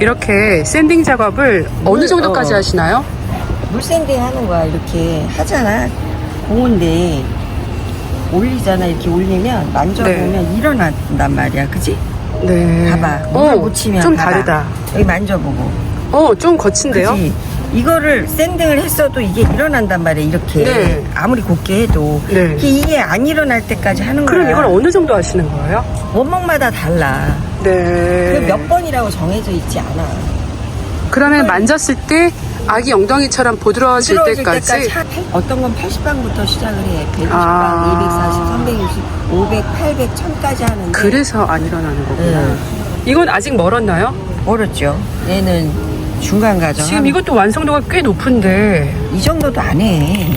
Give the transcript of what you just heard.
이렇게 샌딩 작업을 어느 물, 정도까지 어. 하시나요? 물샌딩 하는 거야 이렇게 하잖아 공인데 올리잖아 이렇게 올리면 만져보면 일어난단 말이야 그지? 네. 봐봐 어, 묻히면 좀 봐봐. 다르다. 여기 만져보고 어, 좀 거친데요? 그지? 이거를 샌딩을 했어도 이게 일어난단 말이야 이렇게 네. 아무리 곱게 해도 네. 이게, 이게 안 일어날 때까지 하는 거야 그럼 이걸 어느 정도 하시는 거예요? 원목마다 달라 네. 그몇 번이라고 정해져 있지 않아 그러면 만졌을 때 아기 엉덩이처럼 부드러워질 때까지, 한- 어떤 건 80방부터 시작을 해 120방, 아. 240, 360, 500, 800, 1000까지 하는데 그래서 안 일어나는 거구나. 네. 이건 아직 멀었나요? 멀었죠 얘는 중간 과정 지금 이것도 완성도가 꽤 높은데 이 정도도 안 해